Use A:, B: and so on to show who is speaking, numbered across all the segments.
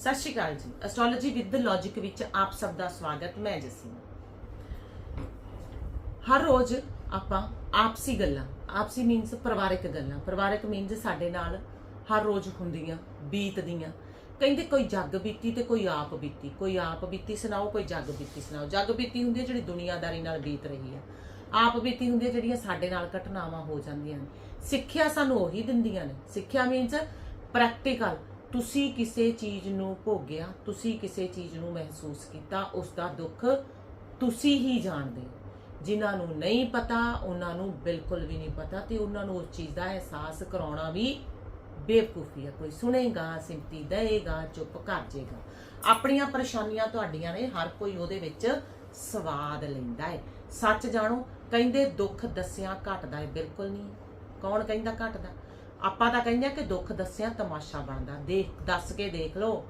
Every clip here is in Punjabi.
A: ਸਤਿ ਸ਼੍ਰੀ ਅਕਾਲ ਜੀ। ਐਸਟ੍ਰੋਲੋਜੀ ਵਿਦ ਲੌਜੀਕ ਵਿੱਚ ਆਪ ਸਭ ਦਾ ਸਵਾਗਤ, ਮੈਂ ਜਸੀ ਹਰ ਰੋਜ਼ ਆਪਾਂ ਆਪਸੀ ਗੱਲਾਂ, ਆਪਸੀ ਮੀਨਸ ਪਰਿਵਾਰਕ ਗੱਲਾਂ। ਪਰਿਵਾਰਕ ਮੀਨਸ ਸਾਡੇ ਨਾਲ ਹਰ ਰੋਜ਼ ਹੁੰਦੀਆਂ, ਬੀਤਦੀਆਂ। ਕਹਿੰਦੇ ਕੋਈ ਜੱਗ ਬੀਤੀ ਤੇ ਕੋਈ ਆਪ ਬੀਤੀ। ਕੋਈ ਆਪ ਬੀਤੀ, ਸੁਣਾਓ, ਕੋਈ ਜੱਗ ਬੀਤੀ, ਸੁਣਾਓ। ਜੱਗ ਬੀਤੀ ਹੁੰਦੀ ਹੈ ਜਿਹੜੀ ਦੁਨੀਆਦਾਰੀ ਨਾਲ ਬੀਤ ਰਹੀ ਹੈ। ਆਪ ਬੀਤੀ ਹੁੰਦੀ ਹੈ ਜਿਹੜੀਆਂ ਸਾਡੇ ਨਾਲ ਘਟਨਾਵਾਂ ਹੋ ਜਾਂਦੀਆਂ ਨੇ। ਸਿੱਖਿਆ ਸਾਨੂੰ ਉਹੀ ਦਿੰਦੀਆਂ ਨੇ। ਸਿੱਖਿਆ ਮੀਨਸ ਪ੍ਰੈਕਟੀਕਲ ਤੁਸੀਂ ਕਿਸੇ ਚੀਜ਼ ਨੂੰ ਭੋਗਿਆ, ਤੁਸੀਂ ਕਿਸੇ ਚੀਜ਼ ਨੂੰ ਮਹਿਸੂਸ ਕੀਤਾ ਉਸ ਦਾ ਦੁੱਖ ਤੁਸੀਂ ਹੀ ਜਾਣਦੇ ਹੋ। ਜਿਨ੍ਹਾਂ ਨੂੰ ਨਹੀਂ ਪਤਾ, ਉਹਨਾਂ ਨੂੰ ਬਿਲਕੁਲ ਵੀ ਨਹੀਂ ਪਤਾ ਤੇ ਉਹਨਾਂ ਨੂੰ ਉਸ ਚੀਜ਼ ਦਾ ਅਹਿਸਾਸ ਕਰਾਉਣਾ ਵੀ ਬੇਵਕੂਫੀ ਹੈ। ਕੋਈ ਸੁਣੇਗਾ ਸਿੰਪਤੀ ਦੇਗਾ ਚੁੱਪ ਕਰ ਜਾਏਗਾ ਆਪਣੀਆਂ ਪਰੇਸ਼ਾਨੀਆਂ ਤੁਹਾਡੀਆਂ ਨੇ, ਹਰ ਕੋਈ ਉਹਦੇ ਵਿੱਚ ਸਵਾਦ ਲੈਂਦਾ ਹੈ। ਸੱਚ ਜਾਣੋ, ਕਹਿੰਦੇ ਦੁੱਖ ਦੱਸਿਆ ਘਟਦਾ ਹੈ, ਬਿਲਕੁਲ ਨਹੀਂ। ਕੌਣ ਕਹਿੰਦਾ ਘਟਦਾ? ਆਪਾਂ ਤਾਂ ਕਹਿੰਦੇ ਆ ਕਿ ਦੁੱਖ ਦੱਸਿਆ ਤਮਾਸ਼ਾ ਬਣਦਾ। ਦੇਖ, ਦੱਸ ਕੇ ਦੇਖ ਲਓ।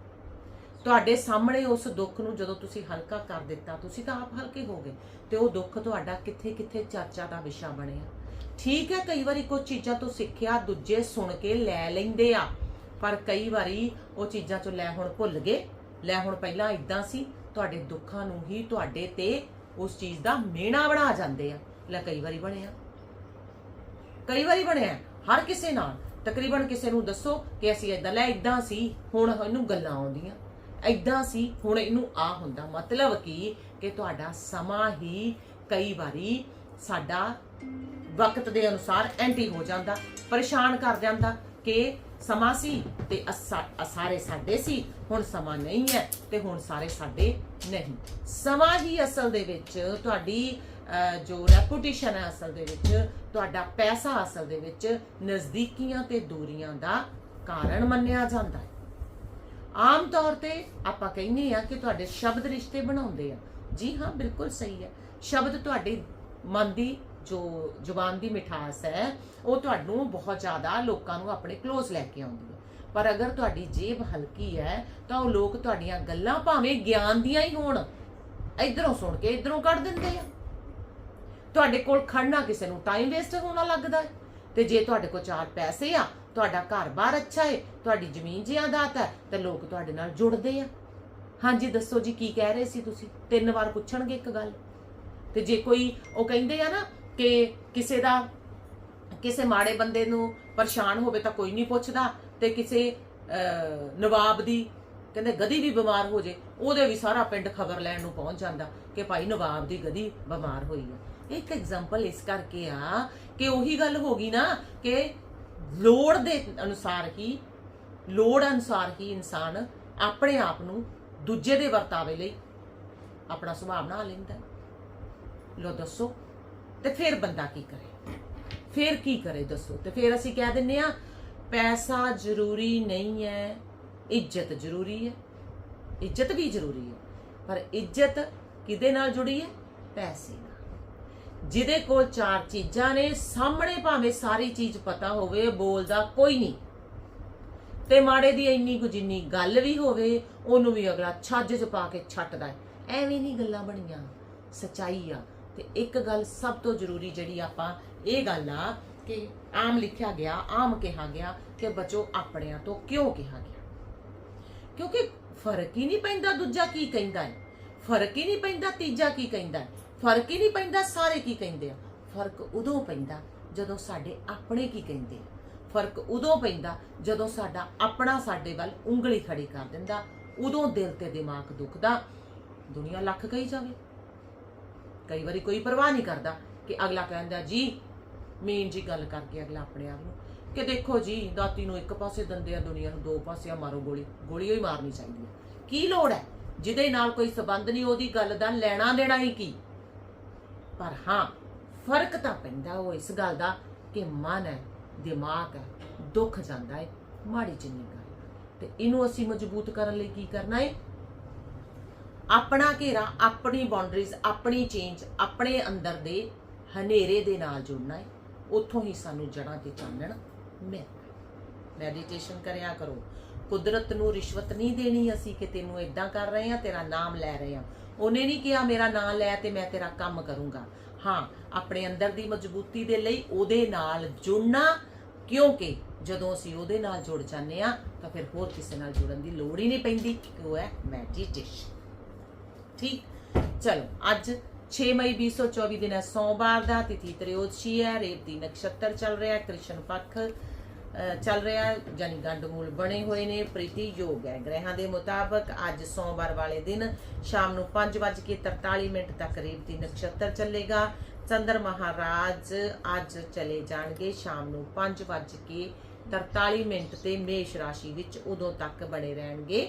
A: ਤੁਹਾਡੇ ਸਾਹਮਣੇ ਉਸ ਦੁੱਖ ਨੂੰ ਜਦੋਂ ਤੁਸੀਂ ਹਲਕਾ ਕਰ ਦਿੱਤਾ, ਤੁਸੀਂ ਤਾਂ ਆਪ ਹਲਕੇ ਹੋ ਗਏ, ਤੇ ਉਹ ਦੁੱਖ ਤੁਹਾਡਾ ਕਿੱਥੇ ਕਿੱਥੇ ਚਰਚਾ ਦਾ ਵਿਸ਼ਾ ਬਣਿਆ। ਠੀਕ ਹੈ, ਕਈ ਵਾਰੀ ਕੁਝ ਚੀਜ਼ਾਂ ਤੋਂ ਸਿੱਖਿਆ, ਦੂਜੇ ਸੁਣ ਕੇ ਲੈ ਲੈਂਦੇ ਆ, ਪਰ ਕਈ ਵਾਰੀ ਉਹ ਚੀਜ਼ਾਂ ਚੋਂ ਲੈ ਹੁਣ ਭੁੱਲ ਗਏ, ਲੈ ਹੁਣ ਪਹਿਲਾਂ ਇਦਾਂ ਸੀ, ਤੁਹਾਡੇ ਦੁੱਖਾਂ ਨੂੰ ਹੀ ਤੁਹਾਡੇ ਤੇ ਉਸ ਚੀਜ਼ ਦਾ ਮੇਣਾ ਬਣਾ ਜਾਂਦੇ ਆ। ਲੈ, ਕਈ ਵਾਰੀ ਬਣਿਆ। ਕਈ ਵਾਰੀ ਬਣਿਆ। ਹਰ ਕਿਸੇ ਨਾਲ। ਤਕਰੀਬਨ ਕਿਸੇ ਨੂੰ ਦੱਸੋ ਕਿ ਅਸੀਂ ਇਦਾਂ ਲੈ ਇਦਾਂ ਸੀ, ਹੁਣ ਇਹਨੂੰ ਗੱਲਾਂ ਆਉਂਦੀਆਂ। ਇਦਾਂ ਸੀ, ਹੁਣ ਇਹਨੂੰ ਆ ਹੁੰਦਾ। ਮਤਲਬ ਕੀ? ਕਿ ਤੁਹਾਡਾ ਸਮਾਂ ਹੀ ਕਈ ਵਾਰੀ ਸਾਡਾ ਵਕਤ ਦੇ ਅਨੁਸਾਰ ਐਂਟੀ ਹੋ ਜਾਂਦਾ, ਪਰੇਸ਼ਾਨ ਕਰ ਜਾਂਦਾ ਕਿ ਸਮਾਂ ਸੀ ਤੇ ਅਸਾ- ਸਾਰੇ ਸਾਡੇ ਸੀ, ਹੁਣ ਸਮਾਂ ਨਹੀਂ ਹੈ ਤੇ ਹੁਣ ਸਾਰੇ ਸਾਡੇ ਨਹੀਂ। ਸਮਾਂ ਹੀ ਅਸਲ ਦੇ ਵਿੱਚ ਤੁਹਾਡੀ ਜੋ ਰੈਪੂਟੇਸ਼ਨ ਹੈ ਅਸਲ ਦੇ ਵਿੱਚ, ਤੁਹਾਡਾ ਪੈਸਾ ਅਸਲ ਦੇ ਵਿੱਚ ਨਜ਼ਦੀਕੀਆਂ ਤੇ ਦੂਰੀਆਂ ਦਾ ਕਾਰਨ ਮੰਨਿਆ ਜਾਂਦਾ ਹੈ। ਆਮ ਤੌਰ ਤੇ ਆਪਾਂ ਕਹਿੰਦੇ ਆ ਕਿ ਤੁਹਾਡੇ ਸ਼ਬਦ ਰਿਸ਼ਤੇ ਬਣਾਉਂਦੇ ਆ। ਜੀ ਹਾਂ, ਬਿਲਕੁਲ ਸਹੀ ਹੈ। ਸ਼ਬਦ ਤੁਹਾਡੀ ਮਨ ਦੀ ਜੋ ਜ਼ੁਬਾਨ ਦੀ ਮਿਠਾਸ ਹੈ, ਉਹ ਤੁਹਾਨੂੰ ਬਹੁਤ ਜ਼ਿਆਦਾ ਲੋਕਾਂ ਨੂੰ ਆਪਣੇ ক্লোਜ਼ ਲੈ ਕੇ ਆਉਂਦੀ ਹੈ। ਪਰ ਅਗਰ ਤੁਹਾਡੀ ਜੇਬ ਹਲਕੀ ਹੈ, ਤਾਂ ਉਹ ਲੋਕ ਤੁਹਾਡੀਆਂ ਗੱਲਾਂ ਭਾਵੇਂ ਗਿਆਨ ਦੀਆਂ ਹੀ ਹੋਣ, ਇਧਰੋਂ ਸੁਣ ਕੇ ਇਧਰੋਂ ਕੱਢ ਦਿੰਦੇ ਆ। ਤੁਹਾਡੇ ਕੋਲ ਖੜਨਾ ਕਿਸੇ ਨੂੰ ਟਾਈਮ ਵੇਸਟ ਹੋਣਾ ਲੱਗਦਾ ਹੈ। ਤੇ ਜੇ ਤੁਹਾਡੇ ਕੋਲ ਚਾਰ ਪੈਸੇ ਆ, ਤੁਹਾਡਾ ਘਰ-ਬਾਰ ਅੱਛਾ ਹੈ ਤੁਹਾਡੀ ਜ਼ਮੀਨ ਜਾਇਦਾਦ ਹੈ, ਤੇ ਲੋਕ ਤੁਹਾਡੇ ਨਾਲ ਜੁੜਦੇ ਆ। ਹਾਂਜੀ, ਦੱਸੋ ਜੀ, ਕੀ ਕਹਿ ਰਹੇ ਸੀ ਤੁਸੀਂ? ਤਿੰਨ ਵਾਰ ਪੁੱਛਣਗੇ ਇੱਕ ਗੱਲ? ਤੇ ਜੇ ਕੋਈ, ਉਹ ਕਹਿੰਦੇ ਆ ਨਾ ਕਿ ਕਿਸੇ ਦਾ, ਕਿਸੇ ਮਾੜੇ ਬੰਦੇ ਨੂੰ ਪਰੇਸ਼ਾਨ ਹੋਵੇ ਤਾਂ ਕੋਈ ਨਹੀਂ ਪੁੱਛਦਾ, ਤੇ ਕਿਸੇ ਨਵਾਬ ਦੀ, ਕਹਿੰਦੇ ਗਧੀ ਵੀ ਬਿਮਾਰ ਹੋ ਜੇ, ਉਹਦੇ ਵੀ ਸਾਰਾ ਪਿੰਡ ਖਬਰ ਲੈਣ ਨੂੰ ਪਹੁੰਚ ਜਾਂਦਾ ਕਿ ਭਾਈ ਨਵਾਬ ਦੀ ਗਧੀ ਬਿਮਾਰ ਹੋਈ ਆ। ਇੱਕ ਐਗਜ਼ਾਮਪਲ ਇਸ ਕਰਕੇ ਆ ਕਿ ਉਹੀ ਗੱਲ ਹੋ ਗਈ ਨਾ ਕਿ ਲੋੜ ਦੇ ਅਨੁਸਾਰ ਹੀ, ਲੋੜ ਅਨੁਸਾਰ ਹੀ ਇਨਸਾਨ ਆਪਣੇ ਆਪ ਨੂੰ ਦੂਜੇ ਦੇ ਵਰਤਾਵੇ ਲਈ ਆਪਣਾ ਸੁਭਾਅ ਬਣਾ ਲੈਂਦਾ ਹੈ। ਲੋ ਦੱਸੋ, ਤੇ ਫਿਰ ਬੰਦਾ ਕੀ ਕਰੇ? ਫਿਰ ਕੀ ਕਰੇ ਦੱਸੋ? ਤੇ ਫਿਰ ਅਸੀਂ ਕਹਿ ਦਿੰਨੇ ਆ, ਪੈਸਾ ਜ਼ਰੂਰੀ ਨਹੀਂ ਹੈ, ਇੱਜ਼ਤ ਜ਼ਰੂਰੀ ਹੈ। ਇੱਜ਼ਤ ਵੀ ਜ਼ਰੂਰੀ ਹੈ, ਪਰ ਇੱਜ਼ਤ ਕਿਹਦੇ ਨਾਲ ਜੁੜੀ ਹੈ? ਪੈਸੇ ਨਾਲ। ਜਿਹਦੇ ਕੋਲ ਚਾਰ ਚੀਜ਼ਾਂ ਨੇ, ਸਾਹਮਣੇ ਭਾਵੇਂ ਸਾਰੀ ਚੀਜ਼ ਪਤਾ ਹੋਵੇ, ਬੋਲਦਾ ਕੋਈ ਨਹੀਂ। ਤੇ ਮਾੜੇ ਦੀ ਇੰਨੀ ਕੁ ਜਿੰਨੀ ਗੱਲ ਵੀ ਹੋਵੇ, ਉਹਨੂੰ ਵੀ ਅਗਲਾ ਛੱਜ ਚ ਪਾ ਕੇ ਛੱਟਦਾ ਹੈ। ਐਵੇਂ ਨਹੀਂ ਗੱਲਾਂ ਬਣੀਆਂ। ਸਚਾਈ ਆ। ਤੇ ਇੱਕ ਗੱਲ ਸਭ ਤੋਂ ਜ਼ਰੂਰੀ ਜਿਹੜੀ ਆਪਾਂ ਇਹ ਗੱਲ ਆ ਕਿ ਆਮ ਲਿਖਿਆ ਗਿਆ, ਆਮ ਕਿਹਾ ਗਿਆ ਕਿ ਬਚੋ ਆਪਣਿਆਂ ਤੋਂ ਕਿਉਂ ਕਿਹਾ ਗਿਆ? ਕਿਉਂਕਿ ਫ਼ਰਕ ਹੀ ਨਹੀਂ ਪੈਂਦਾ ਦੂਜਾ ਕੀ ਕਹਿੰਦਾ ਹੈ। ਫ਼ਰਕ ਹੀ ਨਹੀਂ ਪੈਂਦਾ ਤੀਜਾ ਕੀ ਕਹਿੰਦਾ ਹੈ। ਫ਼ਰਕ ਹੀ ਨਹੀਂ ਪੈਂਦਾ ਸਾਰੇ ਕੀ ਕਹਿੰਦੇ ਆ। ਫ਼ਰਕ ਉਦੋਂ ਪੈਂਦਾ ਜਦੋਂ ਸਾਡੇ ਆਪਣੇ ਕੀ ਕਹਿੰਦੇ ਆ। ਫ਼ਰਕ ਉਦੋਂ ਪੈਂਦਾ ਜਦੋਂ ਸਾਡਾ ਆਪਣਾ ਸਾਡੇ ਵੱਲ ਉਂਗਲੀ ਖੜੀ ਕਰ ਦਿੰਦਾ, ਉਦੋਂ ਦਿਲ ਤੇ ਦਿਮਾਗ ਦੁਖਦਾ, ਦੁਨੀਆ ਲੱਖ ਕਹੀ ਜਾਵੇ। ਕਈ ਵਾਰੀ ਕੋਈ ਪਰਵਾਹ ਨਹੀਂ ਕਰਦਾ ਕਿ ਅਗਲਾ ਕਹਿੰਦਾ, ਜੀ, ਮੇਨ ਜੀ ਗੱਲ ਕਰਕੇ ਅਗਲਾ ਆਪਣੇ ਆਪ ਨੂੰ ਕਿ ਦੇਖੋ ਜੀ, ਦਾਤੀ ਨੂੰ ਇੱਕ ਪਾਸੇ ਦੰਦੇ ਆ, ਦੁਨੀਆ ਨੂੰ ਦੋ ਪਾਸੇ ਆ ਮਾਰੋ ਗੋਲੀ ਗੋਲੀ ਹੀ ਮਾਰਨੀ ਚਾਹੀਦੀ ਹੈ ਕੀ ਲੋੜ ਹੈ? ਜਿਹਦੇ ਨਾਲ ਕੋਈ ਸਬੰਧ ਨਹੀਂ, ਉਹਦੀ ਗੱਲ ਦਾ ਲੈਣਾ ਦੇਣਾ ਹੀ ਕੀ? ਪਰ ਹਾਂ, ਫ਼ਰਕ ਤਾਂ ਪੈਂਦਾ ਉਹ ਇਸ ਗੱਲ ਦਾ ਕਿ ਮਨ ਹੈ, ਦਿਮਾਗ ਹੈ, ਦੁੱਖ ਜਾਂਦਾ ਹੈ ਮਾੜੀ ਚੰਗੀ ਗੱਲ। ਤੇ ਇਹਨੂੰ ਅਸੀਂ ਮਜ਼ਬੂਤ ਕਰਨ ਲਈ ਕੀ ਕਰਨਾ ਹੈ ਆਪਣਾ ਘੇਰਾ, ਆਪਣੀ ਬਾਉਂਡਰੀਜ਼ ਆਪਣੀ ਚੇਂਜ ਆਪਣੇ ਅੰਦਰ ਦੇ ਹਨੇਰੇ ਦੇ ਨਾਲ ਜੁੜਨਾ ਹੈ ਉੱਥੋਂ ਹੀ ਸਾਨੂੰ ਜੜਾਂ ਤੇ ਚਾਨਣ ਮਿਲਦਾ ਮੈਡੀਟੇਸ਼ਨ ਕਰਿਆ ਕਰੋ। ਕੁਦਰਤ ਨੂੰ ਰਿਸ਼ਵਤ ਨਹੀਂ ਦੇਣੀ ਅਸੀਂ ਕਿ ਤੈਨੂੰ ਇਦਾਂ ਕਰ ਰਹੇ ਆ ਤੇਰਾ ਨਾਮ ਲੈ ਰਹੇ ਆ ਉਹਨੇ ਨਹੀਂ ਕਿਹਾ, ਮੇਰਾ ਨਾਮ ਲੈ ਤੇ ਮੈਂ ਤੇਰਾ ਕੰਮ ਕਰੂੰਗਾ। ਹਾਂ, ਆਪਣੇ ਅੰਦਰ ਦੀ ਮਜ਼ਬੂਤੀ ਦੇ ਲਈ ਉਹਦੇ ਨਾਲ ਜੁੜਨਾ, ਕਿਉਂਕਿ ਜਦੋਂ ਅਸੀਂ ਉਹਦੇ ਨਾਲ ਜੁੜ ਜਾਂਦੇ ਆ ਤਾਂ ਫਿਰ ਹੋਰ ਕਿਸੇ ਨਾਲ ਜੁੜਨ ਦੀ ਲੋੜ ਹੀ ਨਹੀਂ ਪੈਂਦੀ ਕਿ ਉਹ ਹੈ ਮੈਡੀਟੇਸ਼ਨ। ਠੀਕ? ਚਲੋ, ਅੱਜ 6 ਮਈ 2024 ਦਿਨ ਹੈ, ਸੋਮਵਾਰ ਦਾ ਤਿਥੀ ਤ੍ਰਿਯੋਦਸ਼ੀ ਹੈ, ਰੇਵਤੀ ਨਕਸ਼ਤਰ ਚੱਲ ਰਿਹਾ ਹੈ, ਕ੍ਰਿਸ਼ਨ ਪੱਖ ਚੱਲ ਰਿਹਾ ਹੈ ਜਾਨੀ ਗੰਡਮੂਲ ਬਣੇ ਹੋਏ ਨੇ, ਪ੍ਰੀਤੀ ਯੋਗ ਹੈ। ਗ੍ਰਹਿਾਂ ਦੇ ਮੁਤਾਬਕ ਅੱਜ ਸੋਮਵਾਰ ਵਾਲੇ ਦਿਨ ਸ਼ਾਮ ਨੂੰ 5:43 ਮਿੰਟ ਤੱਕ ਰੇਵਤੀ ਨਕਸ਼ਤਰ ਚੱਲੇਗਾ। ਚੰਦਰ ਮਹਾਰਾਜ ਅੱਜ ਚਲੇ ਜਾਣਗੇ, ਸ਼ਾਮ ਨੂੰ 5:43 ਮਿੰਟ ਤੇ ਮੇਸ਼ ਰਾਸ਼ੀ ਵਿੱਚ ਉਦੋਂ ਤੱਕ ਬਣੇ ਰਹਿਣਗੇ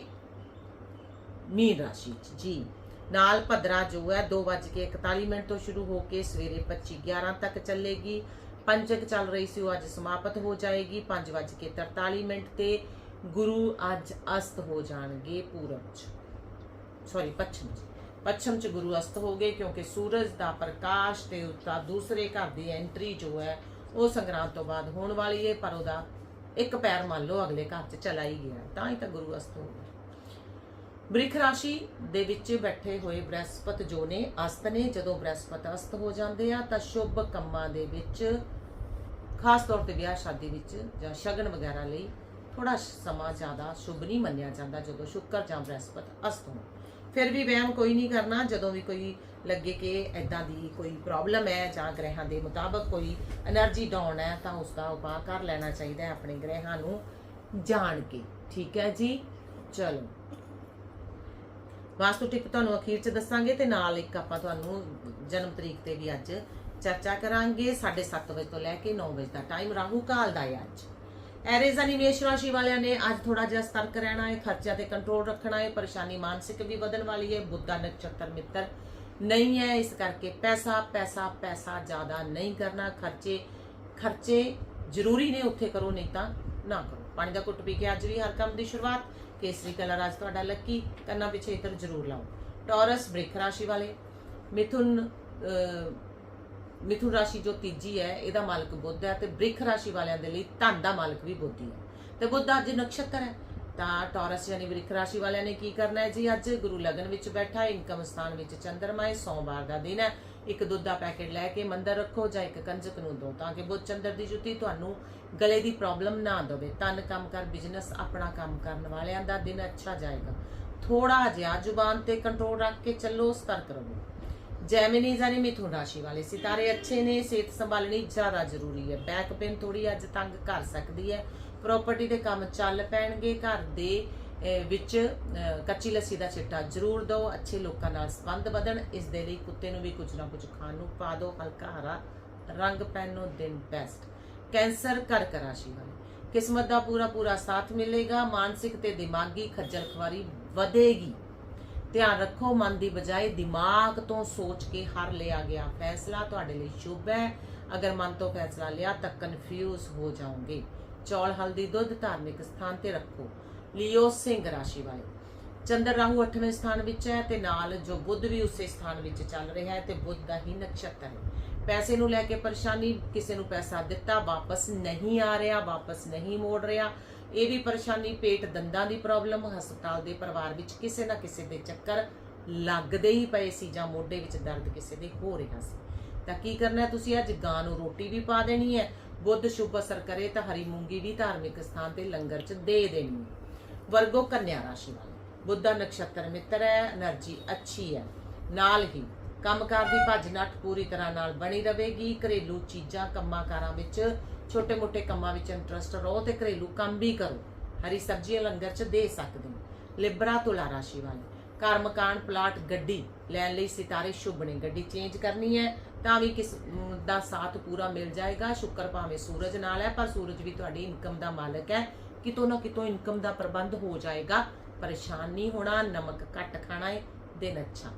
A: ਮੀਨ ਰਾਸ਼ੀ ਚ ਜੀ, ਨਾਲ ਭਦਰਾ ਜੋ ਹੈ 2:41 ਮਿੰਟ ਤੋਂ ਸ਼ੁਰੂ ਹੋ ਕੇ ਸਵੇਰੇ 25:11 ਤੱਕ ਚੱਲੇਗੀ। ਪੰਚਕ ਚੱਲ ਰਹੀ ਸੀ, ਉਹ ਅੱਜ ਸਮਾਪਤ ਹੋ ਜਾਏਗੀ। 5:43 ਮਿੰਟ ਤੇ ਗੁਰੂ ਅੱਜ ਅਸਤ ਹੋ ਜਾਣਗੇ ਪੂਰਬ ਚ। ਸੌਰੀ ਪੱਛਮ ਚ। ਪੱਛਮ ਚ ਗੁਰੂ ਅਸਤ ਹੋ ਗਏ ਕਿਉਂਕਿ ਸੂਰਜ ਦਾ ਪ੍ਰਕਾਸ਼ ਤੇ ਉਸਦਾ ਦੂਸਰੇ ਘਰ ਦੀ ਐਂਟਰੀ ਜੋ ਹੈ, ਉਹ ਸੰਗਰਾਮ ਤੋਂ ਬਾਅਦ ਹੋਣ ਵਾਲੀ ਹੈ ਪਰ ਉਹਦਾ ਇੱਕ ਪੈਰ ਮੰਨ ਲਓ ਅਗਲੇ ਘਰ ਚ ਚਲਾ ਹੀ ਗਿਆ। ਤਾਂ ਹੀ ਤਾਂ ਗੁਰੂ ਅਸਤ ਹੋ ਗਿਆ ਬ੍ਰਿਖ ਰਾਸ਼ੀ ਦੇ ਵਿੱਚ ਬੈਠੇ ਹੋਏ ਬ੍ਰਹਿਸਪਤ ਜੋ ਨੇ ਅਸਤ ਨੇ, ਜਦੋਂ ਬ੍ਰਹਿਸਪਤ ਅਸਤ ਹੋ ਜਾਂਦੇ ਆ, ਤਾਂ ਸ਼ੁਭ ਕੰਮਾਂ ਦੇ ਵਿੱਚ, ਖਾਸ ਤੌਰ ਤੇ ਵਿਆਹ ਸ਼ਾਦੀ ਵਿੱਚ ਜਾਂ ਸ਼ਗਨ ਵਗੈਰਾ ਲਈ ਥੋੜਾ ਸਮਾਂ ਜ਼ਿਆਦਾ ਸ਼ੁਭ ਨਹੀਂ ਮੰਨਿਆ ਜਾਂਦਾ ਜਦੋਂ ਸ਼ੁੱਕਰ ਜਾਂ ਬ੍ਰਹਿਸਪਤ ਅਸਤ ਹੋ ਫਿਰ ਵੀ ਵਹਿਮ ਕੋਈ ਨਹੀਂ ਕਰਨਾ, ਜਦੋਂ ਵੀ ਕੋਈ ਲੱਗੇ ਕਿ ਐਦਾਂ ਦੀ ਕੋਈ ਪ੍ਰੋਬਲਮ ਹੈ ਜਾਂ ਗ੍ਰਹਿਾਂ ਦੇ ਮੁਤਾਬਕ ਕੋਈ એનર્ਜੀ ਡਾਊਨ ਹੈ, ਤਾਂ ਉਸ ਦਾ ਉਪਾਅ ਕਰ ਲੈਣਾ ਚਾਹੀਦਾ ਹੈ ਆਪਣੇ ਗ੍ਰਹਿਾਂ ਨੂੰ ਜਾਣ ਕੇ। ਠੀਕ ਹੈ ਜੀ? ਚਲੋ। ਵਾਸਤੂ ਟਿਪ ਤੁਹਾਨੂੰ ਅਖੀਰ ਚ ਦੱਸਾਂਗੇ ਤੇ ਨਾਲ ਇੱਕ ਆਪਾਂ ਤੁਹਾਨੂੰ ਜਨਮ ਤਰੀਕ ਤੇ ਵੀ ਅੱਜ ਚਰਚਾ ਕਰਾਂਗੇ 7:30 ਵਜੇ ਤੋਂ ਲੈ ਕੇ 9 ਵਜੇ ਦਾ ਟਾਈਮ ਰਾਹੂ ਕਾਲ ਦਾ ਹੈ ਅੱਜ। ਐਰੇਜ਼ ਅਨੀਮੇਸ਼ ਰਾਸ਼ੀ ਵਾਲਿਆਂ ਨੇ ਅੱਜ ਥੋੜਾ ਜਿਹਾ ਸਤਰਕ ਰਹਿਣਾ ਹੈ, ਖਰਚਿਆਂ ਤੇ ਕੰਟਰੋਲ ਰੱਖਣਾ ਹੈ, ਪਰੇਸ਼ਾਨੀ ਮਾਨਸਿਕ ਵੀ ਵਧਣ ਵਾਲੀ ਹੈ, ਬੁੱਧਾ ਨਕਸ਼ਤਰ ਮਿੱਤਰ ਨਹੀਂ ਹੈ, ਇਸ ਕਰਕੇ ਪੈਸਾ ਪੈਸਾ ਪੈਸਾ ਜ਼ਿਆਦਾ ਨਹੀਂ ਕਰਨਾ, ਖਰਚੇ ਖਰਚੇ ਜ਼ਰੂਰੀ ਨੇ, ਉੱਥੇ ਕਰੋ, ਨਹੀਂ ਤਾਂ ਨਾ ਕਰੋ। ਪਾਣੀ ਦਾ ਘੁੱਟ ਪੀ ਕੇ ਅੱਜ ਵੀ ਹਰ ਕੰਮ ਦੀ ਸ਼ੁਰੂਆਤ। ਕੇਸਰੀ ਕਲਰ ਅੱਜ ਤੁਹਾਡਾ ਲੱਕੀ ਕੰਨਾਂ ਪਿੱਛੇ ਇਤਰ ਜ਼ਰੂਰ ਲਾਓ। ਟੌਰਸ ਬ੍ਰਿਖ ਰਾਸ਼ੀ ਵਾਲੇ, ਮਿਥੁਨ ਮਿਥੁਨ ਰਾਸ਼ੀ ਜੋ ਤੀਜੀ ਹੈ, ਇਹਦਾ ਮਾਲਕ ਬੁੱਧ ਹੈ ਤੇ ਬ੍ਰਿਖ ਰਾਸ਼ੀ ਵਾਲਿਆਂ ਦੇ ਲਈ ਧਨ ਦਾ ਮਾਲਕ ਵੀ ਬੁੱਧ ਹੀ ਹੈ। ਤੇ ਬੁੱਧ ਅੱਜ ਨਕਸ਼ਤਰ ਹੈ, ਤਾਂ ਟੌਰਸ ਯਾਨੀ ਬ੍ਰਿਖ ਰਾਸ਼ੀ ਵਾਲਿਆਂ ਨੇ ਕੀ ਕਰਨਾ ਹੈ ਜੀ? ਅੱਜ ਗੁਰੂ ਲਗਨ ਵਿੱਚ ਬੈਠਾ, ਇਨਕਮ ਸਥਾਨ ਵਿੱਚ ਚੰਦਰਮਾ ਹੈ, ਸੋਮਵਾਰ ਦਾ ਦਿਨ ਹੈ। ਇੱਕ ਦੁੱਧ ਦਾ ਪੈਕੇਟ ਲੈ ਕੇ ਮੰਦਰ ਰੱਖੋ ਜਾਂ ਇੱਕ ਕੰਜਕ ਨੂੰ ਦਿਓ ਤਾਂ ਕਿ ਬੁੱਧ ਚੰਦਰ ਦੀ ਜੁੱਤੀ ਤੁਹਾਨੂੰ ਗਲੇ ਦੀ ਪ੍ਰੋਬਲਮ ਨਾ ਦੇਵੇ। ਤਨ ਕੰਮ ਕਰ ਬਿਜ਼ਨਸ ਆਪਣਾ ਕੰਮ ਕਰਨ ਵਾਲਿਆਂ ਦਾ ਦਿਨ ਅੱਛਾ ਜਾਏਗਾ। ਥੋੜਾ ਜਿਹਾ ਜ਼ੁਬਾਨ ਤੇ ਕੰਟਰੋਲ ਰੱਖ ਕੇ ਚੱਲੋ, ਸਤਰਕ ਰਹੋ। ਜੈਮਿਨੀ ਜਾਨੀ ਮਿਥੁਨ ਰਾਸ਼ੀ ਵਾਲੇ ਸਿਤਾਰੇ ਅੱਛੇ ਨੇ, ਸਿਹਤ ਸੰਭਾਲਣੀ ਜ਼ਿਆਦਾ ਜ਼ਰੂਰੀ ਹੈ। ਬੈਕ ਪੇਨ ਥੋੜੀ ਅੱਜ ਤੰਗ ਕਰ ਸਕਦੀ ਹੈ। ਪ੍ਰਾਪਰਟੀ ਦੇ ਕੰਮ ਚੱਲ ਪੈਣਗੇ, ਘਰ ਦੇ ਵਿੱਚ ਅਹ, ਕੱਚੀ ਲੱਸੀ ਦਾ ਚਿੱਟਾ ਜ਼ਰੂਰ ਦਿਓ ਅੱਛੇ ਲੋਕਾਂ ਨਾਲ ਸੰਬੰਧ ਵਧਣ। ਇਸ ਦੇ ਲਈ ਕੁੱਤੇ ਨੂੰ ਵੀ ਕੁਝ ਨਾ ਕੁਝ ਖਾਣ ਨੂੰ ਪਾ ਦਿਓ। ਹਲਕਾ ਹਰਾ ਰੰਗ ਪਹਿਨੋ ਦਿਨ ਬੈਸਟ ਕੈਂਸਰ ਕਰਕ ਰਾਸ਼ੀ ਵਾਲੇ। ਕਿਸਮਤ ਦਾ ਪੂਰਾ ਪੂਰਾ ਸਾਥ ਮਿਲੇਗਾ। ਮਾਨਸਿਕ ਤੇ ਦਿਮਾਗੀ ਖੱਜਲ ਖਵਾਰੀ ਵਧੇਗੀ। ਧਿਆਨ ਰੱਖੋ ਮਨ ਦੀ ਬਜਾਏ ਦਿਮਾਗ ਤੋਂ ਸੋਚ ਕੇ ਹਰ ਲਿਆ ਗਿਆ ਫੈਸਲਾ ਤੁਹਾਡੇ ਲਈ ਸ਼ੁਭ ਹੈ। ਅਗਰ ਮਨ ਤੋਂ ਫੈਸਲਾ ਲਿਆ ਤਾਂ ਕਨਫਿਊਜ਼ ਹੋ ਜਾਓਗੇ। ਚੌਲ ਹਲਦੀ ਦੁੱਧ ਧਾਰਮਿਕ ਸਥਾਨ ਤੇ ਰੱਖੋ। ਲਿਓ ਸਿੰਘ ਰਾਸ਼ੀ ਵਾਲੇ। ਚੰਦਰ ਰਾਹੂ 8ਵੇਂ ਸਥਾਨ ਵਿੱਚ ਹੈ ਤੇ ਨਾਲ ਜੋ ਬੁੱਧ ਵੀ ਉਸੇ ਸਥਾਨ ਵਿੱਚ ਚੱਲ ਰਿਹਾ ਹੈ ਤੇ ਬੁੱਧ ਦਾ ਹੀ ਨਕਸ਼ਤਰ ਹੈ। ਪੈਸੇ ਨੂੰ ਲੈ ਕੇ ਪਰੇਸ਼ਾਨੀ, ਕਿਸੇ ਨੂੰ ਪੈਸਾ ਦਿੱਤਾ, ਵਾਪਸ ਨਹੀਂ ਆ ਰਿਹਾ, ਵਾਪਸ ਨਹੀਂ ਮੋੜ ਰਿਹਾ। ਇਹ ਵੀ ਪਰੇਸ਼ਾਨੀ ਪੇਟ ਦੰਦਾਂ ਦੀ ਪ੍ਰੋਬਲਮ, ਹਸਪਤਾਲ ਦੇ ਪਰਿਵਾਰ ਵਿੱਚ ਕਿਸੇ ਨਾ ਕਿਸੇ ਦੇ ਚੱਕਰ ਲੱਗਦੇ ਹੀ ਪਏ ਸੀ ਜਾਂ ਮੋਢੇ ਵਿੱਚ ਦਰਦ ਕਿਸੇ ਦੇ ਹੋ ਰਿਹਾ ਸੀ। ਤਾਂ ਕੀ ਕਰਨਾ ਤੁਸੀਂ? ਅੱਜ ਗਾਂ ਨੂੰ ਰੋਟੀ ਵੀ ਪਾ ਦੇਣੀ ਹੈ। ਬੁੱਧ ਸ਼ੁਭ ਅਸਰ ਕਰੇ ਤਾਂ ਹਰੀ ਮੂੰਗੀ ਵੀ ਧਾਰਮਿਕ ਸਥਾਨ ਤੇ ਲੰਗਰ 'ਚ ਦੇ ਦੇਣੀ ਹੈ। वर्गो कन्या राशि वाले बुद्ध का नक्षत्र मित्र है एनर्जी अच्छी है ਨਾਲ ਹੀ ਕੰਮਕਾਰ ਦੀ ਭੱਜ ਨੱਠ ਪੂਰੀ ਤਰ੍ਹਾਂ ਨਾਲ ਬਣੀ ਰਹੇਗੀ। ਘਰੇਲੂ ਚੀਜ਼ਾਂ ਕੰਮਾਂ ਕਾਰਾਂ ਵਿੱਚ, ਛੋਟੇ-ਮੋਟੇ ਕੰਮਾਂ ਵਿੱਚ ਇੰਟਰਸਟ ਰਹੋ ਤੇ ਘਰੇਲੂ ਕੰਮ ਵੀ ਕਰੋ। ਹਰੀ ਸਬਜ਼ੀਆਂ ਲੰਗਰ 'ਚ ਦੇ ਸਕਦੇ ਹੋ। ਲਿਬਰਾ ਤੁਲਾ ਰਾਸ਼ੀ ਵਾਲੇ ਘਰ ਮਕਾਨ ਪਲਾਟ, ਗੱਡੀ ਲੈਣ ਲਈ ਸਿਤਾਰੇ ਸ਼ੁਭ ਨੇ ਗੱਡੀ ਚੇਂਜ ਕਰਨੀ ਹੈ, ਤਾਂ ਵੀ ਕਿਸ ਦਾ ਸਾਥ ਪੂਰਾ ਮਿਲ ਜਾਏਗਾ। ਸ਼ੁਕਰ ਭਾਵੇਂ ਸੂਰਜ ਨਾਲ ਹੈ, ਪਰ ਸੂਰਜ ਵੀ ਤੁਹਾਡੀ ਇਨਕਮ ਦਾ ਮਾਲਕ ਹੈ। ਕਿਤੋਂ ਨਾ ਕਿਤੋਂ ਇਨਕਮ ਦਾ ਪ੍ਰਬੰਧ ਹੋ ਜਾਏਗਾ। ਪਰੇਸ਼ਾਨ ਨਹੀਂ ਹੋਣਾ, ਨਮਕ ਘੱਟ ਖਾਣਾ ਹੈ ਦਿਨ ਅੱਛਾ।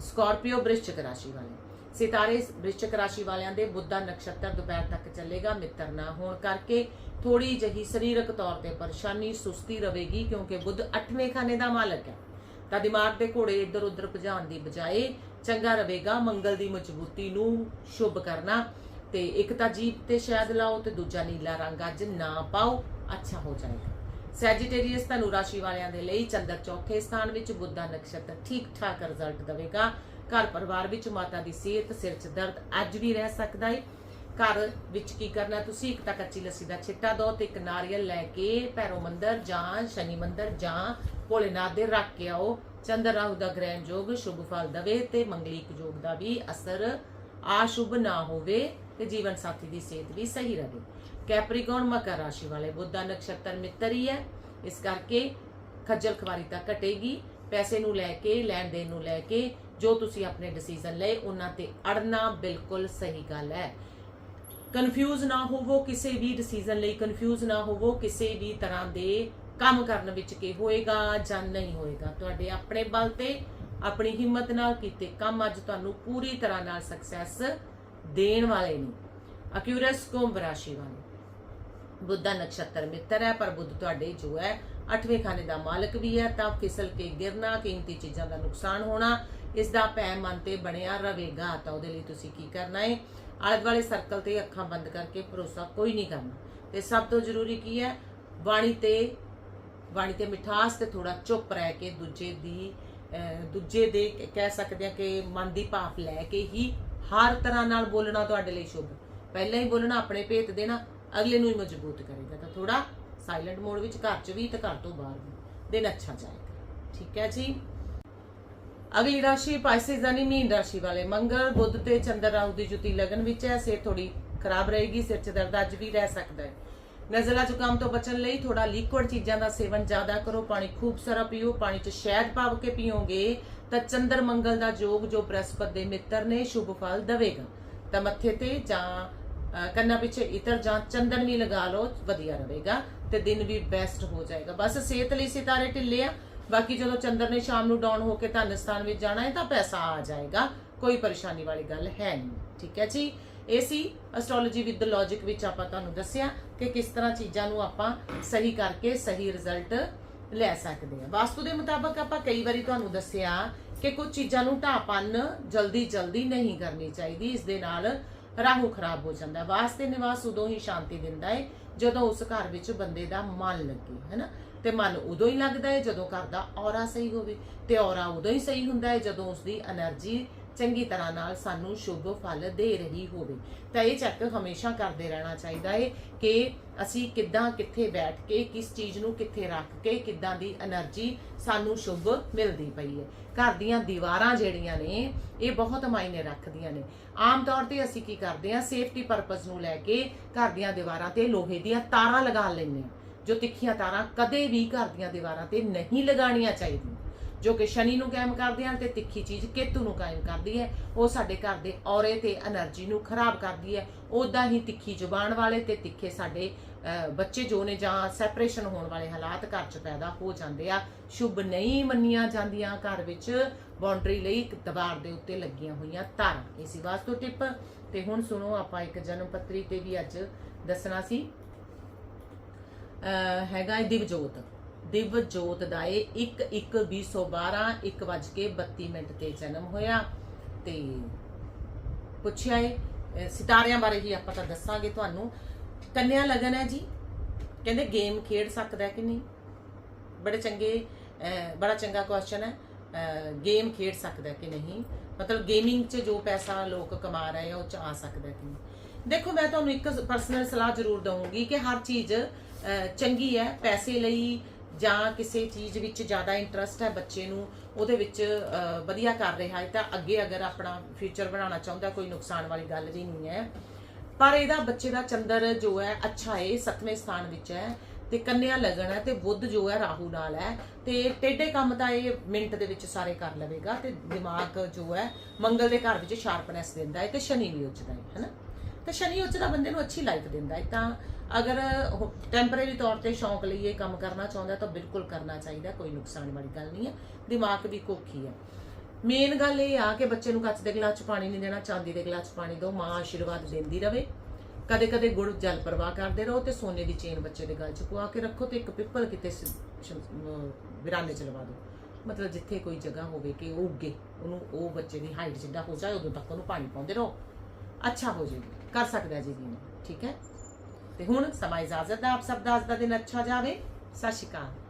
A: ਸਕਾਰਪੀਓ ਬ੍ਰਿਸ਼ਚਿਕ ਰਾਸ਼ੀ ਵਾਲੇ। ਸਿਤਾਰੇ ਬ੍ਰਿਸ਼ਚਿਕ ਰਾਸ਼ੀ ਵਾਲਿਆਂ ਦੇ ਬੁੱਧਾ ਨਕਸ਼ਤਰ ਦੁਪਹਿਰ ਤੱਕ ਚੱਲੇਗਾ, ਮਿੱਤਰ ਨਾ ਹੋਣ ਕਰਕੇ। ਥੋੜੀ ਜਹੀ ਸਰੀਰਕ ਤੌਰ ਤੇ ਪਰੇਸ਼ਾਨੀ ਸੁਸਤੀ ਰਹੇਗੀ ਕਿਉਂਕਿ ਬੁੱਧ 8ਵੇਂ ਖਾਨੇ ਦਾ ਮਾਲਕ ਹੈ। ਤਾਂ ਦਿਮਾਗ ਦੇ ਘੋੜੇ ਇੱਧਰ ਉੱਧਰ ਭਜਾਉਣ ਦੀ ਬਜਾਏ, ਚੰਗਾ ਰਹੇਗਾ ਮੰਗਲ ਦੀ ਮਜ਼ਬੂਤੀ ਨੂੰ ਸ਼ੁਭ ਕਰਨਾ। ਤੇ ਇੱਕ ਤਾਂ ਜੀਪ ਤੇ ਸ਼ਾਇਦ ਲਾਓ ਤੇ ਦੂਜਾ ਨੀਲਾ ਰੰਗ ਅੱਜ ਨਾ ਪਾਓ, ਅੱਛਾ ਹੋ ਜਾਏਗਾ। ਸੈਜੀਟੇਰੀਅਸ ਧਨੁ ਰਾਸ਼ੀ ਵਾਲਿਆਂ ਦੇ ਲਈ ਚੰਦਰ ਚੌਥੇ ਸਥਾਨ ਵਿੱਚ ਬੁੱਧਾ ਨਕਸ਼ਤਰ ਠੀਕ ਠਾਕ ਰਿਜ਼ਲਟ ਦੇਵੇਗਾ। ਘਰ ਪਰਿਵਾਰ ਵਿੱਚ ਮਾਤਾ ਦੀ ਸਿਹਤ, ਸਿਰ 'ਚ ਦਰਦ ਅੱਜ ਵੀ ਰਹਿ ਸਕਦਾ ਹੈ ਘਰ ਵਿੱਚ ਕੀ ਕਰਨਾ ਤੁਸੀਂ? ਇੱਕ ਤਾਂ ਕੱਚੀ ਲੱਸੀ ਦਾ ਛਿੱਟਾ ਦੋ ਤੇ ਇੱਕ ਨਾਰੀਅਲ ਲੈ ਕੇ ਭੈਰੋ ਮੰਦਰ ਜਾਂ ਸ਼ਨੀ ਮੰਦਰ ਜਾਂ ਭੋਲੇਨਾਥ ਦੇ ਰੱਖ ਕੇ ਆਓ। ਚੰਦਰ ਰਾਹੂ ਦਾ ਗ੍ਰਹਿਣ ਯੋਗ ਸ਼ੁਭ ਫਲ ਦਵੇ ਤੇ ਮੰਗਲੀਕ ਯੋਗ ਦਾ ਵੀ ਅਸਰ ਆਸ਼ੁਭ ਨਾ ਹੋਵੇ। ਤੇ ਜੀਵਨ ਸਾਥੀ ਦੀ ਸਿਹਤ ਵੀ ਸਹੀ ਰਹੇ। ਕੈਪਰੀਕੌਨ ਮਕਰ ਰਾਸ਼ੀ ਵਾਲੇ ਬੁੱਧਾ ਨਕਸ਼ਤਰ ਮਿੱਤਰ ਹੈ ਇਸ ਕਰਕੇ ਖੱਜਲ ਖਵਾਰੀ ਤਾਂ ਘਟੇਗੀ। ਪੈਸੇ ਨੂੰ ਲੈ ਕੇ, ਲੈਣ ਦੇਣ ਨੂੰ ਲੈ ਕੇ ਜੋ ਤੁਸੀਂ ਆਪਣੇ ਡਿਸੀਜਨ ਲਏ, ਉਹਨਾਂ ਤੇ ਅੜਨਾ ਬਿਲਕੁਲ ਸਹੀ ਗੱਲ ਹੈ। ਕਨਫਿਊਜ਼ ਨਾ ਹੋਵੋ, ਕਿਸੇ ਵੀ ਡਿਸੀਜਨ ਲਈ ਕਨਫਿਊਜ਼ ਨਾ ਹੋਵੋ, ਕਿਸੇ ਵੀ ਤਰ੍ਹਾਂ ਦੇ ਕੰਮ ਕਰਨ ਵਿੱਚ ਕਿ ਹੋਏਗਾ ਜਾਂ ਨਹੀਂ ਹੋਏਗਾ। ਤੁਹਾਡੇ ਆਪਣੇ ਬਲ ਤੇ, ਆਪਣੀ ਹਿੰਮਤ ਨਾਲ ਕੀਤੇ ਕੰਮ ਅੱਜ ਤੁਹਾਨੂੰ ਪੂਰੀ ਤਰ੍ਹਾਂ ਨਾਲ ਸਕਸੈਸ ਦੇਣ ਵਾਲੇ ਨੇ ਅਕਿਊਰਸ ਕੁੰਭ ਰਾਸ਼ੀ ਵਾਲੇ। ਬੁੱਧਾ ਨਕਸ਼ਤਰ ਮਿੱਤਰ ਹੈ ਪਰ ਬੁੱਧ ਤੁਹਾਡੇ ਜੋ ਹੈ ਅੱਠਵੇਂ ਖਾਨੇ ਦਾ ਮਾਲਕ ਵੀ ਹੈ ਤਾਂ ਫਿਸਲ ਕੇ ਗਿਰਨਾ ਕੀਮਤੀ ਚੀਜ਼ਾਂ ਦਾ ਨੁਕਸਾਨ ਹੋਣਾ ਇਸ ਦਾ ਪੈ ਤੇ ਬਣਿਆ ਰਵੇਗਾ ਤਾਂ ਉਹਦੇ ਲਈ ਤੁਸੀਂ ਕੀ ਕਰਨਾ ਹੈ? ਆਲੇ ਦੁਆਲੇ ਸਰਕਲ ਤੇ ਅੱਖਾਂ ਬੰਦ ਕਰਕੇ ਭਰੋਸਾ ਕੋਈ ਨਹੀਂ ਕਰਨਾ। ਤੇ ਸਭ ਤੋਂ ਜ਼ਰੂਰੀ ਕੀ ਹੈ? ਬਾਣੀ ਤੇ ਬਾਣੀ ਤੇ ਮਿਠਾਸ ਤੇ ਥੋੜਾ ਚੁੱਪ ਰਹਿ ਕੇ ਦੂਜੇ ਦੀ ਅਹ, ਦੂਜੇ ਦੇ ਕਹਿ ਸਕਦੇ ਆ ਕਿ ਮਨ ਦੀ ਭਾਫ ਲੈ ਕੇ ਹੀ ਹਰ ਤਰ੍ਹਾਂ ਨਾਲ ਬੋਲਣਾ ਤੁਹਾਡੇ ਲਈ ਸ਼ੁਭ। ਪਹਿਲਾਂ ਹੀ ਬੋਲਣਾ, ਆਪਣੇ ਭੇਤ ਦੇਣਾ, ਅਗਲੇ ਨੂੰ ਹੀ ਮਜ਼ਬੂਤ ਕਰੇਗਾ ਤਾਂ ਥੋੜਾ ਸਾਇਲੈਂਟ ਮੋਡ ਵਿੱਚ ਘਰ 'ਚ ਵੀ ਤੇ ਘਰ ਤੋਂ ਬਾਹਰ ਵੀ। ਦਿਨ ਅੱਛਾ ਜਾਏਗਾ ਠੀਕ ਹੈ ਜੀ? ਅਗਲੀ ਰਾਸ਼ੀ ਪਾਈਸਿਸ ਯਾਨੀ ਮੀਨ ਰਾਸ਼ੀ ਵਾਲੇ। ਮੰਗਲ, ਬੁੱਧ ਤੇ ਚੰਦਰ ਰਾਹੂ ਦੀ ਜੁਤੀ ਲਗਨ ਵਿੱਚ ਹੈ। ਸਿਹਤ ਥੋੜੀ ਖਰਾਬ ਰਹੇਗੀ, ਸਿਰ 'ਚ ਦਰਦ ਅੱਜ ਵੀ ਰਹਿ ਸਕਦਾ ਹੈ। ਨਜ਼ਲਾ ਜ਼ੁਕਾਮ ਤੋਂ ਬਚਣ ਲਈ ਥੋੜਾ ਲਿਕੁਇਡ ਚੀਜ਼ਾਂ ਦਾ ਸੇਵਨ ਜ਼ਿਆਦਾ ਕਰੋ। ਪਾਣੀ ਖੂਬ ਸਾਰਾ ਪੀਓ, ਪਾਣੀ 'ਚ ਸ਼ਹਿਦ ਪਾ ਕੇ ਪੀਓਗੇ ਤਾਂ ਚੰਦਰ ਮੰਗਲ ਦਾ ਜੋਗ ਜੋ ਬ੍ਰਹਸਪਤ ਦੇ ਮਿੱਤਰ ਨੇ, ਸ਼ੁਭ ਫਲ ਦੇਵੇਗਾ। ਤਾਂ ਮੱਥੇ ਤੇ ਜਾਂ ਕੰਨਾਂ ਪਿੱਛੇ ਇਤਰ ਜਾਂ ਚੰਦਨ ਵੀ ਲਗਾ ਲਓ, ਵਧੀਆ ਰਹੇਗਾ ਤੇ ਦਿਨ ਵੀ ਬੈਸਟ ਹੋ ਜਾਏਗਾ। ਬਸ ਸਿਹਤ ਲਈ ਸਿਤਾਰੇ ਢਿੱਲੇ ਆ। ਬਾਕੀ ਜਦੋਂ ਚੰਦਰ ਨੇ ਸ਼ਾਮ ਨੂੰ ਡਾਊਨ ਹੋ ਕੇ ਧਨ ਸਥਾਨ ਵਿੱਚ ਜਾਣਾ ਹੈ ਤਾਂ ਪੈਸਾ ਆ ਜਾਏਗਾ। ਕੋਈ ਪਰੇਸ਼ਾਨੀ ਵਾਲੀ ਗੱਲ ਹੈ ਨਹੀਂ। ਠੀਕ ਹੈ ਜੀ? ਇਹ ਐਸਟ੍ਰੋਲੋਜੀ ਵਿਦ ਦ ਲੌਜੀਕ ਵਿੱਚ ਆਪਾਂ ਤੁਹਾਨੂੰ ਦੱਸਿਆ ਕਿ ਕਿਸ ਤਰ੍ਹਾਂ ਚੀਜ਼ਾਂ ਨੂੰ ਆਪਾਂ ਸਹੀ ਕਰਕੇ ਸਹੀ ਰਿਜ਼ਲਟ ਲੈ ਸਕਦੇ ਆ ਵਾਸਤੂ ਦੇ ਮੁਤਾਬਕ ਆਪਾਂ ਕਈ ਵਾਰੀ ਤੁਹਾਨੂੰ ਦੱਸਿਆ ਕਿ ਕੁਝ ਚੀਜ਼ਾਂ ਨੂੰ ਢਾਪਨ ਜਲਦੀ ਜਲਦੀ ਨਹੀਂ ਕਰਨੀ ਚਾਹੀਦੀ, ਇਸ ਦੇ ਨਾਲ ਰਾਹੂ ਖਰਾਬ ਹੋ ਜਾਂਦਾ ਵਾਸਤੇ ਨਿਵਾਸ ਉਦੋਂ ਹੀ ਸ਼ਾਂਤੀ ਦਿੰਦਾ ਹੈ, ਜਦੋਂ ਉਸ ਘਰ ਵਿੱਚ ਬੰਦੇ ਦਾ ਮਨ ਲੱਗੇ ਹੈਨਾ ਤੇ ਮਨ ਉਦੋਂ ਹੀ ਲੱਗਦਾ ਹੈ ਜਦੋਂ ਘਰ ਦਾ ਔਰਾ ਸਹੀ ਹੋਵੇ ਤੇ ਔਰਾ ਉਦੋਂ ਹੀ ਸਹੀ ਹੁੰਦਾ ਹੈ ਜਦੋਂ ਉਸ ਦੀ એનર્ਜੀ ਚੰਗੀ ਤਰ੍ਹਾਂ ਨਾਲ ਸਾਨੂੰ ਸ਼ੁੱਭ ਫਲ ਦੇ ਰਹੀ ਹੋਵੇ। ਤਾਂ ਇਹ ਚੈੱਕ ਹਮੇਸ਼ਾ ਕਰਦੇ ਰਹਿਣਾ ਚਾਹੀਦਾ ਹੈ ਕਿ ਅਸੀਂ ਕਿੱਦਾਂ ਕਿੱਥੇ ਬੈਠ ਕੇ, ਕਿਸ ਚੀਜ਼ ਨੂੰ ਕਿੱਥੇ ਰੱਖ ਕੇ, ਕਿੱਦਾਂ ਦੀ એનર્ਜੀ ਸਾਨੂੰ ਸ਼ੁੱਭ ਮਿਲਦੀ ਪਈ ਹੈ ਘਰ ਦੀਆਂ ਦੀਵਾਰਾਂ ਜਿਹੜੀਆਂ ਨੇ, ਇਹ ਬਹੁਤ ਮਾਇਨੇ ਰੱਖਦੀਆਂ ਨੇ। ਆਮ ਤੌਰ ਤੇ ਅਸੀਂ ਕੀ ਕਰਦੇ ਹਾਂ ਸੇਫਟੀ ਪਰਪਸ ਨੂੰ ਲੈ ਕੇ ਘਰ ਦੀਆਂ ਦੀਵਾਰਾਂ ਤੇ ਲੋਹੇ ਦੀਆਂ ਤਾਰਾਂ ਲਗਾ ਲੈਂਦੇ ਹਾਂ। ਜੋ ਤਿੱਖੀਆਂ ਤਾਰਾਂ ਕਦੇ ਵੀ ਘਰ ਦੀਆਂ ਦੀਵਾਰਾਂ ਤੇ ਨਹੀਂ ਲਗਾਉਣੀਆਂ ਚਾਹੀਦੀਆਂ। ਜੋ ਕਿ ਸ਼ਨੀ ਨੂੰ ਕਾਇਮ ਕਰਦੇ ਹਨ ਤੇ ਤਿੱਖੀ ਚੀਜ਼ ਕੇਤੂ ਨੂੰ ਕਾਇਮ ਕਰਦੀ ਹੈ, ਉਹ ਸਾਡੇ ਘਰ ਦੇ ਔਰੇ ਤੇ એનર્ਜੀ ਨੂੰ ਖਰਾਬ ਕਰਦੀ ਹੈ। ਉਦਾਂ ਹੀ ਤਿੱਖੀ ਜ਼ੁਬਾਨ ਵਾਲੇ ਤੇ ਤਿੱਖੇ ਸਾਡੇ ਬੱਚੇ ਜੋ ਨੇ ਜਾਂ ਸੈਪਰੇਸ਼ਨ ਹੋਣ ਵਾਲੇ ਹਾਲਾਤ ਘਰ 'ਚ ਪੈਦਾ ਹੋ ਜਾਂਦੇ ਆ, ਸ਼ੁਭ ਨਹੀਂ ਮੰਨੀਆਂ ਜਾਂਦੀਆਂ, ਘਰ ਵਿੱਚ ਬਾਉਂਡਰੀ ਲਈ ਇੱਕ ਦੀਵਾਰ ਦੇ ਉੱਤੇ ਲੱਗੀਆਂ ਹੋਈਆਂ ਤਾਰਾਂ। ਇਸੇ ਵਾਸਤੇ ਟਿਪ। ਤੇ ਹੁਣ ਸੁਣੋ, ਆਪਾਂ ਇੱਕ ਜਨਮ ਪੱਤਰੀ ਤੇ ਵੀ ਅੱਜ ਦੱਸਣਾ ਸੀ। ਹੈਗਾ ਇਹ ਦਿਵਜੋਤ। ਦਿਵਜੋਤ ਦਾ ਇਹ 1 1 2012 1 ਵੱਜ ਕੇ 32 ਮਿੰਟ ਤੇ ਜਨਮ ਹੋਇਆ। ਤੇ ਪੁੱਛਿਆ ਏ ਸਿਤਾਰਿਆਂ ਬਾਰੇ ਹੀ ਆਪਾਂ ਤਾਂ ਦੱਸਾਂਗੇ ਤੁਹਾਨੂੰ। ਕੰਨਿਆ ਲਗਨ ਹੈ ਜੀ। ਕਹਿੰਦੇ ਗੇਮ ਖੇਡ ਸਕਦਾ ਕਿ ਨਹੀਂ? ਬੜੇ ਚੰਗੇ ਬੜਾ ਚੰਗਾ ਕੁਐਸਚਨ ਹੈ। ਗੇਮ ਖੇਡ ਸਕਦਾ ਕਿ ਨਹੀਂ? ਮਤਲਬ ਗੇਮਿੰਗ 'ਚ ਜੋ ਪੈਸਾ ਲੋਕ ਕਮਾ ਰਹੇ ਆ, ਉਹ 'ਚ ਆ ਸਕਦਾ ਕਿ ਨਹੀਂ? ਦੇਖੋ, ਮੈਂ ਤੁਹਾਨੂੰ ਇੱਕ ਪਰਸਨਲ ਸਲਾਹ ਜ਼ਰੂਰ ਦਵਾਂਗੀ ਕਿ ਹਰ ਚੀਜ਼ ਚੰਗੀ ਹੈ। ਪੈਸੇ ਲਈ ਜਾਂ ਕਿਸੇ ਚੀਜ਼ ਵਿੱਚ ਜ਼ਿਆਦਾ ਇੰਟਰਸਟ ਹੈ ਬੱਚੇ ਨੂੰ, ਉਹਦੇ ਵਿੱਚ ਵਧੀਆ ਕਰ ਰਿਹਾ ਹੈ, ਤਾਂ ਅੱਗੇ ਅਗਰ ਆਪਣਾ ਫਿਊਚਰ ਬਣਾਉਣਾ ਚਾਹੁੰਦਾ, ਕੋਈ ਨੁਕਸਾਨ ਵਾਲੀ ਗੱਲ ਵੀ ਨਹੀਂ ਹੈ। ਪਰ ਇਹਦਾ ਬੱਚੇ ਦਾ ਚੰਦਰ ਜੋ ਹੈ, ਅੱਛਾ ਹੈ ਸੱਤਵੇਂ ਸਥਾਨ ਵਿੱਚ ਹੈ ਤੇ ਕੰਨਿਆ ਲੱਗਣ ਹੈ ਤੇ ਬੁੱਧ ਜੋ ਹੈ, ਰਾਹੂ ਨਾਲ ਹੈ ਤੇ ਟੇਢੇ ਕੰਮ ਤਾਂ ਇਹ ਮਿੰਟ ਦੇ ਵਿੱਚ ਸਾਰੇ ਕਰ ਲਵੇਗਾ ਤੇ ਦਿਮਾਗ ਜੋ ਹੈ, ਮੰਗਲ ਦੇ ਘਰ ਵਿੱਚ ਸ਼ਾਰਪਨੈਸ ਦਿੰਦਾ ਹੈ ਤੇ ਸ਼ਨੀ ਵੀ ਉੱਚਦਾ ਹੈ, ਹੈਨਾ? ਤੇ ਸ਼ਨੀ ਉੱਚਦਾ ਬੰਦੇ ਨੂੰ ਅੱਛੀ ਲਾਈਫ ਦਿੰਦਾ ਹੈ, ਤਾਂ ਅਗਰ ਟੈਂਪਰੇਰੀ ਤੌਰ ਤੇ ਸ਼ੌਂਕ ਲਈ ਇਹ ਕੰਮ ਕਰਨਾ ਚਾਹੁੰਦਾ ਤਾਂ ਬਿਲਕੁਲ ਕਰਨਾ ਚਾਹੀਦਾ, ਕੋਈ ਨੁਕਸਾਨ ਵਾਲੀ ਗੱਲ ਨਹੀਂ ਹੈ, ਦਿਮਾਗ ਵੀ ਕੋਖੀ ਹੈ। ਮੇਨ ਗੱਲ ਇਹ ਆ ਕਿ ਬੱਚੇ ਨੂੰ ਕੱਚ ਦੇ ਗਲਾਸ 'ਚ ਪਾਣੀ ਨਹੀਂ ਦੇਣਾ, ਚਾਂਦੀ ਦੇ ਗਲਾਸ 'ਚ ਪਾਣੀ ਦਿਓ, ਮਾਂ ਆਸ਼ੀਰਵਾਦ ਦਿੰਦੀ ਰਵੇ। ਕਦੇ ਕਦੇ ਗੁੜ ਜਲ ਪ੍ਰਵਾਹ ਕਰਦੇ ਰਹੋ ਤੇ ਸੋਨੇ ਦੀ ਚੇਨ ਬੱਚੇ ਦੇ ਗਲ 'ਚ ਪਵਾ ਕੇ ਰੱਖੋ ਤੇ ਇੱਕ ਪਿੱਪਲ ਕਿਤੇ ਸ- ਵਿਰਾਨੇ 'ਚ ਲਵਾ ਦਿਓ। ਮਤਲਬ ਜਿੱਥੇ ਕੋਈ ਜਗ੍ਹਾ ਹੋਵੇ ਕਿ ਉਹ ਉੱਗੇ, ਉਹਨੂੰ ਉਹ ਬੱਚੇ ਦੀ ਹਾਈਟ ਜਿੱਦਾਂ ਹੋ ਜਾਏ, ਉਦੋਂ ਤੱਕ ਉਹਨੂੰ ਪਾਣੀ ਪਾਉਂਦੇ ਰਹੋ। ਅੱਛਾ ਹੋ ਜਾਏਗਾ, ਕਰ ਸਕਦਾ ਜੀ ਵੀ ਠੀਕ ਹੈ? ਤੇ ਹੁਣ ਸਮਾਂ ਇਜਾਜ਼ਤ ਦਾ ਆਪ ਸਭ ਦਾ ਅੱਜ ਦਾ ਦਿਨ ਅੱਛਾ ਜਾਵੇ। ਸਤਿ ਸ਼੍ਰੀ ਅਕਾਲ।